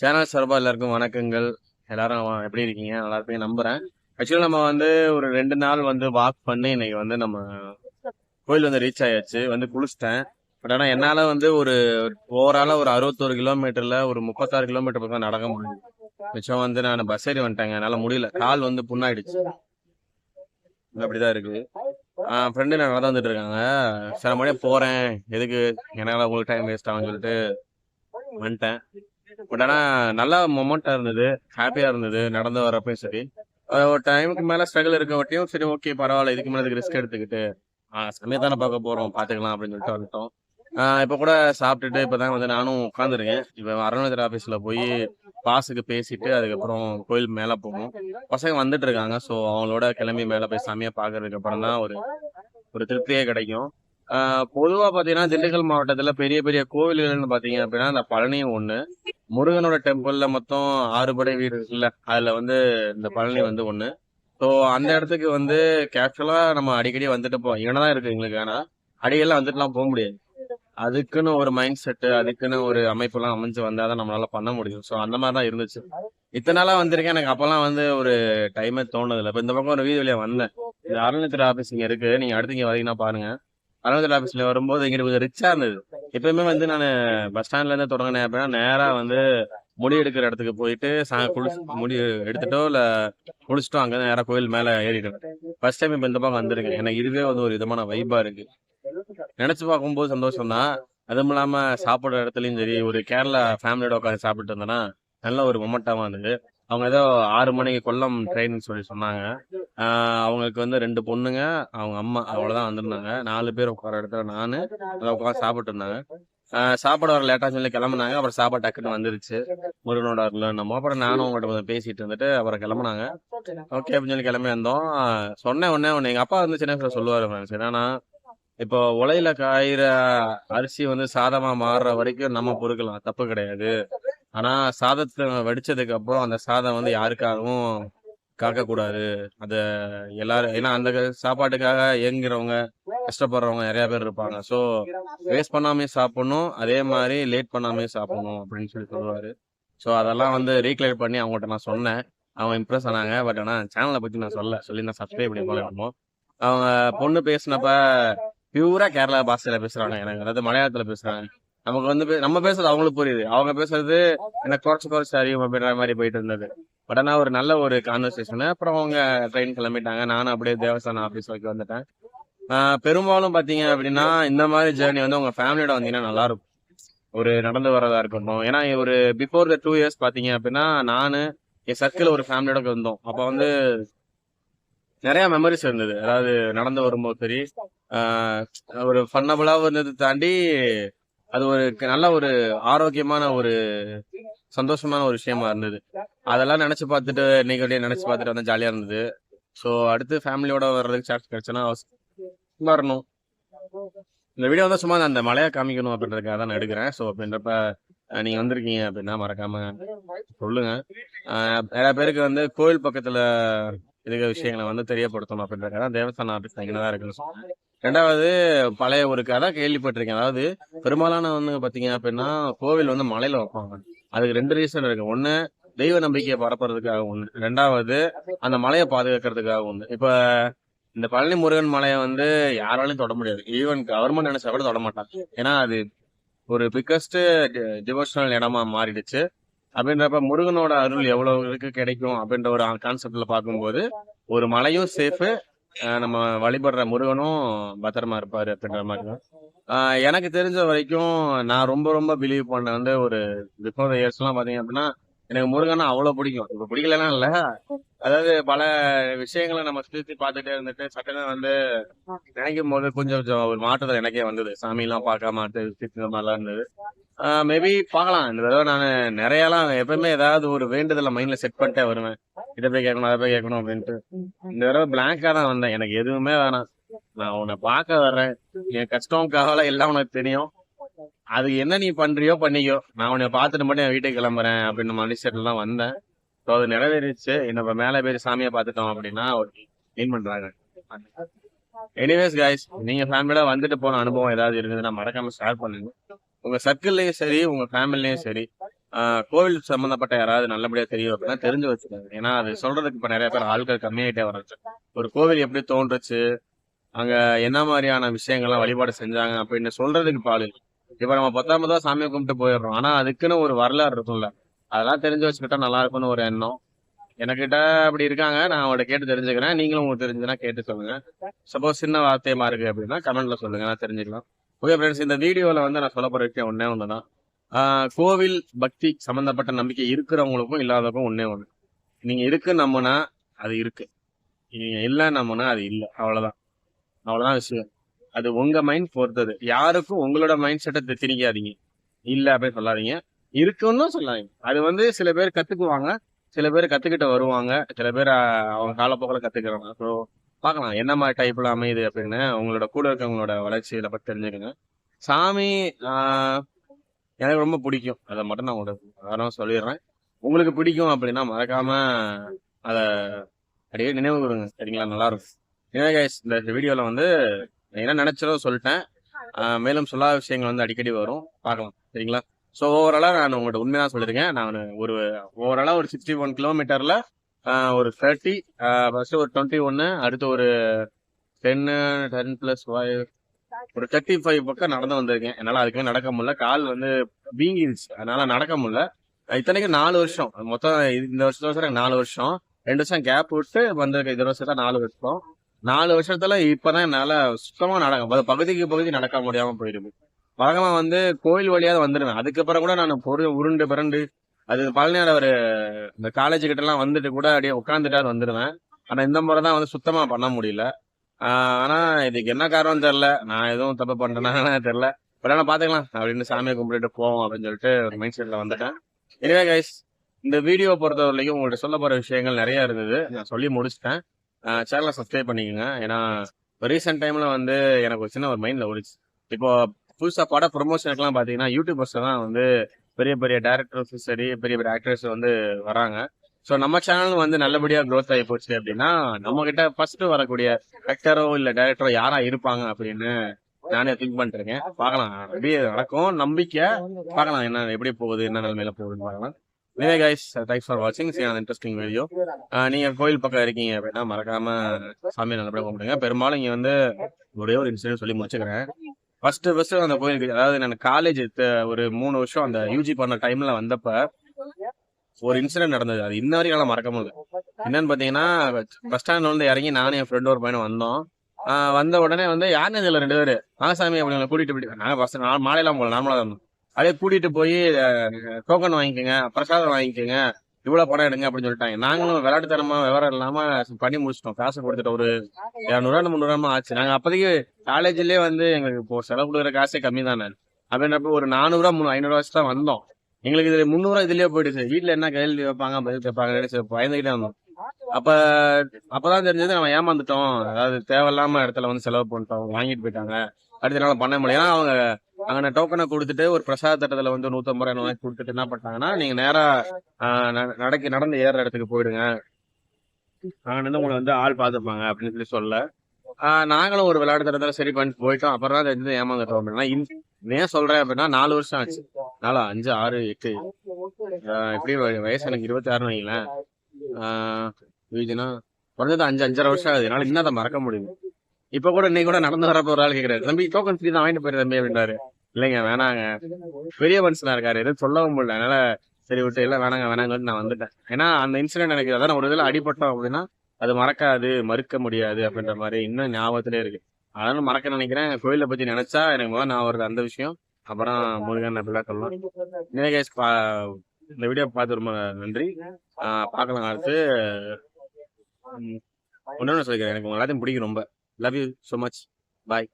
Channel சார்பா எல்லாருக்கும் வணக்கங்கள். எல்லாரும் எப்படி இருக்கீங்க? நல்லா இருப்பீங்க நம்புறேன். ஆக்சுவலி நம்ம வந்து ஒரு ரெண்டு நாள் வந்து வாக் பண்ணி இன்னைக்கு வந்து நம்ம கோயில் வந்து ரீச் ஆயாச்சு. வந்து குளிச்சிட்டேன். பட் ஆனால் என்னால் வந்து ஒரு ஓவராலாக ஒரு அறுபத்தோரு கிலோமீட்டரில் ஒரு முப்பத்தாறு கிலோமீட்டர் பக்கம் நடக்க முடியும் மிச்சம் வந்து நான் பஸ் ஏறி வந்துட்டேங்க. என்னால் முடியல. கால் வந்து புண்ணாயிடுச்சு. அப்படிதான் இருக்கு. ஃப்ரெண்டு நான் நடந்து வந்துட்டு இருக்காங்க. சில மணியா போறேன். எதுக்கு? என்னால உங்களுக்கு டைம் வேஸ்ட் ஆகும்னு சொல்லிட்டு வந்துட்டேன். பட் ஆனா நல்லா மொமெண்டா இருந்தது. ஹாப்பியா இருந்தது நடந்து வர்றப்பயும் சரி. ஒரு டைமுக்கு மேல ஸ்ட்ரகிள் இருக்க வட்டியும் சரி ஓகே பரவாயில்ல இதுக்கு மேல இதுக்கு ரிஸ்க் எடுத்துக்கிட்டு சமயம் தானே பார்க்க போறோம் பாத்துக்கலாம் அப்படின்னு சொல்லிட்டு வந்துட்டோம். ஆஹ் இப்ப கூட சாப்பிட்டுட்டு இப்பதான் வந்து நானும் உட்காந்துருக்கேன் இப்ப அருணாச்சல ஆபீஸ்ல போய் பாஸுக்கு பேசிட்டு அதுக்கப்புறம் கோயில் மேல போகணும் பசங்க வந்துட்டு இருக்காங்க ஸோ அவங்களோட கிளம்பி மேல போய் சாமியா பாக்குறதுக்கு அப்புறம் தான் ஒரு ஒரு திருப்தியே கிடைக்கும். பொதுவா பாத்தீங்கன்னா திண்டுக்கல் மாவட்டத்துல பெரிய பெரிய கோவில்கள்னு பாத்தீங்க அப்படின்னா அந்த பழனியும் ஒண்ணு. முருகனோட டெம்பிள்ல மொத்தம் ஆறு படை வீடு இருக்குல்ல அதுல வந்து இந்த பழனி வந்து ஒண்ணு. ஸோ அந்த இடத்துக்கு வந்து கேஷுவலா நம்ம அடிக்கடி வந்துட்டு போவோம். இங்கதான் இருக்கு எங்களுக்கு ஆனா. அடிக்கெல்லாம் வந்துட்டுலாம் போக முடியாது. அதுக்குன்னு ஒரு மைண்ட் செட்டு அதுக்குன்னு ஒரு அமைப்புலாம் அமைஞ்சு வந்தாதான் நம்மளால பண்ண முடியும். ஸோ அந்த மாதிரி தான் இருந்துச்சு. இத்தனை நாளா வந்திருக்கேன். எனக்கு அப்பெல்லாம் வந்து ஒரு டைமே தோணுதில்ல. இப்போ இந்த பக்கம் ஒரு வீதி வழியா வந்தேன். இந்த அறநிலையத்துறை ஆபீஸ் இங்க இருக்கு. நீங்க அடுத்து இங்க வரீங்கன்னா பாருங்க. அருணாச்சல ஆஃபீஸ்ல வரும்போது இங்க கொஞ்சம் ரிச்சா இருந்தது. எப்பயுமே வந்து நான் பஸ் ஸ்டாண்ட்ல இருந்து தொடங்கினேன் அப்படின்னா நேரா வந்து முடி எடுக்கிற இடத்துக்கு போயிட்டு சா குளி முடி எடுத்துட்டோ இல்ல குளிச்சுட்டோ அங்க நேரா கோயில் மேல ஏறிடுவேன் ஃபர்ஸ்ட் டைம் இப்ப இந்த பக்கம் வந்திருக்கேன். எனக்கு இதுவே வந்து ஒரு விதமான வைபா இருக்கு. நினைச்சு பார்க்கும்போது சந்தோஷம் தான் அதுவும் இல்லாம சாப்பிடுற இடத்துலயும் சரி ஒரு கேரளா ஃபேமிலியோட உட்காந்து சாப்பிட்டு இருந்தேன்னா நல்ல ஒரு மொமெண்டாவா இருந்தது. அவங்க ஏதோ ஆறு மணிக்கு கொல்லம் ட்ரெயின் சொல்லி சொன்னாங்க. அவங்களுக்கு வந்து ரெண்டு பொண்ணுங்க அவங்க அம்மா அவ்வளோதான் வந்திருந்தாங்க. நாலு பேர் உட்கார இடத்துல நான் அதை உட்காந்து சாப்பிட்டு இருந்தாங்க. சாப்பாடு வர லேட்டாக சொல்லி கிளம்புனாங்க. அப்புறம் சாப்பாடு டக்குன்னு வந்துருச்சு. முருகனோட நம்ம. அப்புறம் நானும் உங்கள்கிட்ட கொஞ்சம் பேசிட்டு இருந்துட்டு அப்புறம் கிளம்புனாங்க. ஓகே அப்படின்னு சொல்லி கிளம்பி வந்தோம். சொன்னேன் உடனே ஒன்று எங்கள் அப்பா வந்து சின்ன வயசுல சொல்லுவார் ஃப்ரெண்ட்ஸ் என்னன்னா இப்போ உலையில காயிற அரிசி வந்து சாதமா மாறுற வரைக்கும் நம்ம பொறுக்கலாம். தப்பு கிடையாது. ஆனா சாதத்தை வடிச்சதுக்கு அப்புறம் அந்த சாதம் வந்து யாருக்காகவும் காக்க கூடாது அத எல்லாரும் ஏன்னா அந்த சாப்பாட்டுக்காக ஏங்குறவங்க கஷ்டப்படுறவங்க நிறைய பேர் இருப்பாங்க. சோ வேஸ்ட் பண்ணாமே சாப்பிடணும் அதே மாதிரி லேட் பண்ணாமே சாப்பிடணும் அப்படின்னு சொல்லி சொல்லுவாரு. சோ அதெல்லாம் வந்து ரீக்ளேட் பண்ணி அவங்ககிட்ட நான் சொன்னேன். அவங்க இம்ப்ரெஸ் ஆனாங்க. பட் ஆனா சேனலை பத்தி நான் சொல்ல சொல்லி நான் சப்ஸ்கிரைப் பண்ணி ஃபாலோ பண்ணுவோம். அவங்க பொண்ணு பேசினப்ப பியூரா கேரளா பாஷையில பேசுறாங்க. எனக்கு அதாவது மலையாளத்துல பேசுறாங்க. நமக்கு வந்து நம்ம பேசுறது அவங்களுக்கு புரியுது. அவங்க பேசுறது எனக்கு குறைச்சு குறைச்சு அறியும் அப்படின்ற மாதிரி போயிட்டு இருந்தது. பட் ஆனா ஒரு நல்ல ஒரு கான்வர்சேஷன் அப்புறம் அவங்க ட்ரெயின் கிளம்பிட்டாங்க. நானும் அப்படியே தேவஸ்தான ஆஃபீஸ் வரைக்கும் வந்துட்டேன். பெரும்பாலும் பாத்தீங்க அப்படின்னா இந்த மாதிரி ஜேர்னி வந்து உங்க ஃபேமிலியோட வந்தீங்கன்னா நல்லா இருக்கும் ஒரு நடந்து வரதா இருக்கட்டும். ஏன்னா ஒரு பிஃபோர் த டூ இயர்ஸ் பாத்தீங்க அப்படின்னா நானு என் சர்க்கிள் ஒரு ஃபேமிலியோட வந்தோம் அப்ப வந்து நிறைய மெமரிஸ் இருந்தது. அதாவது நடந்து வரும்போது சரி ஒரு ஃபன்னபுளாக இருந்தது தாண்டி அது ஒரு நல்ல ஒரு ஆரோக்கியமான ஒரு சந்தோஷமான ஒரு விஷயமா இருந்தது. அதெல்லாம் நினைச்சு பார்த்துட்டு இன்னைக்கு அப்படியே நினைச்சு பார்த்துட்டு வந்து ஜாலியா இருந்தது. ஸோ அடுத்து ஃபேமிலியோட வர்றதுக்கு சான்ஸ் கிடைச்சேன்னா வரணும். இந்த வீடியோ வந்து சும்மா அந்த மலையை காமிக்கணும் அப்படின்றதுக்காக தான் நான் எடுக்கிறேன். ஸோ அப்படின்றப்ப நீங்க வந்திருக்கீங்க அப்படின்னா மறக்காம சொல்லுங்க. நிறைய பேருக்கு வந்து கோயில் பக்கத்துல இருக்க விஷயங்களை வந்து தெரியப்படுத்தணும் அப்படின்றதுக்காக தான் தேவஸ்தான ஆஃபீஸ் இங்கே தான் இருக்குன்னு சொன்னேன் ரெண்டாவது பழைய ஒரு கதை கேள்விப்பட்டிருக்கேன். அதாவது பெரும்பாலான வந்து பாத்தீங்க அப்படின்னா கோவில் வந்து மலையில வைப்பாங்க. அதுக்கு ரெண்டு ரீசன் இருக்கு. ஒண்ணு தெய்வ நம்பிக்கையை பரப்புறதுக்காக ஒண்ணு. ரெண்டாவது அந்த மலையை பாதுகாக்கிறதுக்காக ஒண்ணு. இப்ப இந்த பழனி முருகன் மலையை வந்து யாராலையும் தொட முடியாது. ஈவன் கவர்மெண்ட் நினைச்சா கூட தொட மாட்டாங்க. ஏன்னா அது ஒரு பிக்கஸ்ட் டிவோஷனல் இடமா மாறிடுச்சு. அப்படின்றப்ப முருகனோட அருள் எவ்வளவு இருக்கு கிடைக்கும் அப்படின்ற ஒரு கான்செப்ட்ல பார்க்கும்போது ஒரு மலையும் சேஃபு நம்ம வழிபடுற முருகனும் பத்திரமா இருப்பாரு அப்படின்ற மாதிரி தான் ஆஹ் எனக்கு தெரிஞ்ச வரைக்கும் நான் ரொம்ப ரொம்ப பிலீவ் பண்ண வந்து ஒரு பிஃபோர் இயர்ஸ் எல்லாம் பாத்தீங்க அப்படின்னா எனக்கு முருகனா அவ்வளவு பிடிக்கும். இப்ப பிடிக்கலாம் இல்ல. அதாவது பல விஷயங்களை நம்ம சுத்தி பார்த்துட்டே இருந்துட்டு சட்டனை வந்து நினைக்கும் போது கொஞ்சம் கொஞ்சம் ஒரு மாற்றத்தில் எனக்கே வந்தது. சாமி எல்லாம் பார்க்காம அடுத்து இந்த மாதிரிலாம் இருந்தது. மேபி பார்க்கலாம். இந்த தடவை நான் நிறையலாம் எப்பவுமே ஏதாவது ஒரு வேண்டுதலை மைண்ட்ல செட் பண்ணிட்டே வருவேன். இதை போய் கேட்கணும் அதை போய் கேட்கணும் அப்படின்ட்டு. இந்த தடவை பிளாங்கா தான் வந்தேன். எனக்கு எதுவுமே வேணாம். நான் உன்னை பார்க்க வர்றேன். என் கஷ்டம் கவலை எல்லாம் உனக்கு தெரியும். அது என்ன நீ பண்றியோ பண்ணிக்கோ. நான் உன்னை பார்த்துட்டு மட்டும் என் வீட்டுக்கு கிளம்புறேன் அப்படின்னு மைண்ட் செட்ல வந்தேன். ஸோ அது நிறைவேறிச்சு என்ன இப்ப மேலே போய் சாமியை பார்த்துட்டோம் அப்படின்னா மீன் பண்றாங்க. எனிவேஸ் காய்ஸ் நீங்க ஃபேமிலியோட வந்துட்டு போன அனுபவம் ஏதாவது இருந்ததுன்னா மறக்காம ஷேர் பண்ணுங்க. உங்க சர்க்கிள்லயும் சரி உங்க ஃபேமிலிலயும் சரி கோவில் சம்பந்தப்பட்ட யாராவது நல்லபடியா தெரியும் அப்படின்னா தெரிஞ்சு வச்சுக்காங்க. ஏன்னா அது சொல்றதுக்கு இப்ப நிறைய பேர் ஆட்கள் கம்மியாயிட்டே வராங்க. ஒரு கோவில் எப்படி தோன்றுச்சு அங்க என்ன மாதிரியான விஷயங்கள்லாம் வழிபாடு செஞ்சாங்க அப்படின்னு சொல்றதுக்கு பால் இப்ப நம்ம பத்தாம் தான் சாமியை கும்பிட்டு போயிடுறோம். ஆனா அதுக்குன்னு ஒரு வரலாறு இருக்கும்ல. அதெல்லாம் தெரிஞ்சு வச்சுக்கிட்டா நல்லா இருக்கும்னு ஒரு எண்ணம். எனக்கிட்ட அப்படி இருக்காங்க. நான் அவட கேட்டு தெரிஞ்சுக்கிறேன். நீங்களும் உங்களுக்கு தெரிஞ்சுன்னா கேட்டு சொல்லுங்க. சப்போஸ் சின்ன வார்த்தையமா இருக்கு அப்படின்னா கமெண்ட்ல சொல்லுங்க. நான் தெரிஞ்சுக்கலாம். ஓகே ஃப்ரெண்ட்ஸ் இந்த வீடியோவில் வந்து நான் சொல்ல போகிற விஷயம் ஒன்றே ஒண்ணுதான். ஆஹ் கோவில் பக்தி சம்மந்தப்பட்ட நம்பிக்கை இருக்கிறவங்களுக்கும் இல்லாதவங்களுக்கும் ஒன்றே ஒன்று நீங்க இருக்கு நம்மனா அது இருக்கு. நீங்கள் இல்லை நம்மனா அது இல்லை. அவ்வளவுதான். அவ்வளோதான் விஷயம். அது உங்க மைண்ட் பொறுத்தது. யாருக்கும் உங்களோட மைண்ட் செட்டை திணிக்காதீங்க. இல்லை அப்படின்னு சொல்லாதீங்க. இருக்குன்னு சொல்லாதீங்க. அது வந்து சில பேர் கத்துக்குவாங்க. சில பேர் கத்துக்கிட்டு வருவாங்க. சில பேர் அவங்க காலப்போக்கில் கத்துக்கிறாங்க ஸோ பார்க்கலாம். என்ன மாதிரி டைப்பில் அமையுது அப்படின்னு உங்களோட கூட இருக்கவங்களோட வளர்ச்சியில பற்றி தெரிஞ்சுக்கோங்க. சாமி எனக்கு ரொம்ப பிடிக்கும். அதை மட்டும் நான் உங்களுக்கு வேற சொல்லிடுறேன். உங்களுக்கு பிடிக்கும் அப்படின்னா மறக்காம அதை அப்படியே நினைவு கொடுங்க சரிங்களா? நல்லா இருக்கும். எனவே இந்த வீடியோவில் வந்து என்ன நினைச்சதோ சொல்லிட்டேன். மேலும் சொல்லாத விஷயங்கள் வந்து அடிக்கடி வரும். பார்க்கலாம். சரிங்களா? ஸோ ஓவராலாக நான் உங்கள்கிட்ட உண்மையாக சொல்லியிருக்கேன். நான் ஒரு ஓவராலாக ஒரு சிக்ஸ்டி ஒன் கிலோமீட்டரில் ஒரு தேர்ட்டி ஃபர்ஸ்ட் ஒரு டுவெண்ட்டி ஒன்று அடுத்து ஒரு டென்னு டென் ப்ளஸ் ஃபைவ் ஒரு தேர்ட்டி ஃபைவ் பக்கம் நடந்து வந்திருக்கேன். என்னால் அதுக்குமே நடக்க முடியல. கால் வந்து வீங்கிருச்சு. அதனால நடக்க முடியல. இத்தனைக்கு நாலு வருஷம். மொத்தம் இது- இந்த வருஷத்துல வருஷம் எனக்கு நாலு வருஷம். ரெண்டு வருஷம் கேப் விட்டு வந்திருக்கேன் இந்த வருஷத்தான் நாலு வருஷம். நாலு வருஷத்துல இப்பதான் என்னால சுத்தமா நடக்க அது பகுதிக்கு பகுதி நடக்க முடியாம போயிருக்கு வழக்கமா வந்து கோயில் வழியாவது வந்துடுவேன் அதுக்கப்புறம் கூட நான் பொருள் உருண்டு பிறண்டு அது பழனியார் அவர் இந்த காலேஜ் கிட்ட எல்லாம் வந்துட்டு கூட அப்படியே உட்காந்துட்டாரு வந்துடுவேன் ஆனா இந்த முறை தான் வந்து சுத்தமா பண்ண முடியல. ஆனா இதுக்கு என்ன காரணம் தெரியல. நான் எதுவும் தப்பு பண்றேன்னா தெரியல. பட் ஆனா பாத்துக்கலாம். அப்படின்னு சாமியை கும்பிட்டுட்டு போவோம் அப்படின்னு சொல்லிட்டு ஒரு மைண்ட் செட்ல வந்துட்டேன். எனவே கைஸ் இந்த வீடியோ பொறுத்த வரைக்கும் உங்கள்கிட்ட சொல்ல போற விஷயங்கள் நிறைய இருந்தது. நான் சொல்லி முடிச்சிட்டேன். சேனலை சப்ஸ்கிரைப் பண்ணிக்கோங்க. ஏன்னா ரீசெண்ட் டைம்ல வந்து எனக்கு ஒரு சின்ன ஒரு மைண்ட்ல ஓடிச்சு. இப்போ புதுசா பட ப்ரொமோஷனுக்குலாம் பாத்தீங்கன்னா யூடியூபர்ஸ் தான் வந்து பெரிய பெரிய டேரக்டர்ஸும் சரி பெரிய பெரிய ஆக்டர்ஸ் வந்து வராங்க. ஸோ நம்ம சேனல் வந்து நல்லபடியா க்ரோத் ஆகி போச்சு அப்படின்னா நம்ம கிட்ட ஃபர்ஸ்ட் வரக்கூடிய ஆக்டரோ இல்ல டேரக்டரோ யாரா இருப்பாங்க அப்படின்னு நானே திங்க் பண்ணிட்டு இருக்கேன் பார்க்கலாம். எப்படி நடக்கும். நம்பிக்கை. பார்க்கலாம் என்ன எப்படி போகுது என்ன நிலைமையில போகுதுன்னு பார்க்கலாம். எனவே கைஸ் தேங்க்ஸ் ஃபார் வாட்சிங் இன்ட்ரெஸ்டிங் வீடியோ நீங்க கோயில் பக்கம் இருக்கீங்க அப்படின்னா மறக்காம சாமி நல்லபடியா கும்பிடுங்க. பெரும்பாலும் இங்க வந்து ஒரே ஒரு இன்சிடென்ட் சொல்லி முடிச்சுக்கிறேன். ஃபர்ஸ்ட் ஃபர்ஸ்ட் அந்த கோயிலுக்கு அதாவது நான் காலேஜ் ஒரு மூணு வருஷம் அந்த யூஜி பண்ண டைம்ல வந்தப்ப ஒரு இன்சிடென்ட் நடந்தது. அது இன்ன வரைக்கும் என்னால மறக்க முடியல. என்னன்னு பாத்தீங்கன்னா பஸ் ஸ்டாண்ட்ல வந்து இறங்கி நானும் என் ஃப்ரெண்ட் ஒரு பையனும் வந்தோம். வந்த உடனே வந்து யாருன்னு இதுல ரெண்டு பேரு. நாகசாமி அப்படி கூட்டிட்டு போயிட்டு நாங்க ஃபர்ஸ்ட் மாலையெல்லாம் போகல நார்மலா தான் அப்படியே கூட்டிட்டு போய் டோக்கன் வாங்கிக்கோங்க பிரசாதம் வாங்கிக்கோங்க. இவ்வளவு படம் எடுங்க அப்படின்னு சொல்லிட்டாங்க. நாங்களும் விளையாட்டுத்தனமா விவரம் இல்லாம பண்ணி முடிச்சிட்டோம். காசு கொடுத்துட்டு ஒரு இரநூறுவா முந்நூறுவா ஆச்சு. நாங்க அப்போதைக்கு காலேஜ்லயே வந்து எங்களுக்கு இப்போ செலவு கொடுக்குற காசே கம்மி தானே. அப்படின்றப்ப ஒரு நானூறுவா மூணு ஐநூறுவா வச்சு தான் வந்தோம். எங்களுக்கு இதுல முந்நூறுவா இதுலயே போயிடுச்சு. வீட்டுல என்ன கேள்வி வைப்பாங்க பதில் கேட்பாங்க பயந்துகிட்டே வந்தோம். அப்ப அப்பதான் தெரிஞ்சது நம்ம ஏமாந்துட்டோம். அதாவது தேவையில்லாம இடத்துல வந்து செலவு பண்ணிட்டோம். வாங்கிட்டு போயிட்டாங்க. அடுத்த நாள் பண்ண முடியும் ஏன்னா அவங்க அங்கே டோக்கனை கொடுத்துட்டு ஒரு பிரசாத தட்டத்துல வந்து நூத்தம்பது ரூபாய் வாங்கி கொடுத்துட்டு என்ன பண்ணிட்டாங்கன்னா நீங்க நேரா ஆஹ் நடக்க நடந்து ஏறுற இடத்துக்கு போயிடுங்க. அங்க இருந்து உங்களை வந்து ஆள் பார்த்துப்பாங்க அப்படின்னு சொல்லி சொல்ல. ஆஹ் நாங்களும் ஒரு விளையாட்டு தரத்துல சரி பண்ணிட்டு போயிட்டோம். அப்புறம் தான் தெரிஞ்சது ஏமாந்துட்டோம் அப்படின்னா ஏன் சொல்றேன் அப்படின்னா நாலு வருஷம் ஆச்சு. நாலா அஞ்சு ஆறு எட்டு. ஆஹ் எப்படி வயசு எனக்கு இருபத்தி ஆறுன்னு வைங்களேன் ஆஹ் குறைஞ்சது அஞ்சு அஞ்சரை வருஷம் ஆகுது. என்னால இன்னும் அதை மறக்க முடியும் இப்ப கூட இன்னைக்கு கூட நடந்து வரப்ப ஒரு ஆள் கேக்குறாரு. தம்பி டோக்கன் ஃப்ரீ தான் வாங்கிட்டு போயிரு தம்பி அப்படின்னாரு. இல்லைங்க வேணாங்க. பெரிய மனுஷனா இருக்காரு. எதுவும் சொல்லவும் முடியல. அதனால சரி விட்டு இல்ல வேணாங்க வேணாங்க நான் வந்துட்டேன். ஏன்னா அந்த இன்சிடென்ட் எனக்கு அதான் ஒரு இதில் அடிபட்டோம் அப்படின்னா அது மறக்காது மறுக்க முடியாது அப்படின்ற மாதிரி இன்னும் ஞாபகத்துல இருக்கு. அதனால மறக்க நினைக்கிறேன். கோயிலை பத்தி நினைச்சா எனக்கு முதல் நான் வருது அந்த விஷயம். அப்புறம் முருகன் அப்படிலாம் சொல்லலாம். இன்னும் பா- இந்த வீடியோ பார்த்து ரொம்ப நன்றி. ஆஹ் பார்க்கலாம் அடுத்து. ஒன்னு சொல்லிக்கிறேன். எனக்கு உங்க எல்லாத்தையும் பிடிக்கும் ரொம்ப. Love you so much. Bye.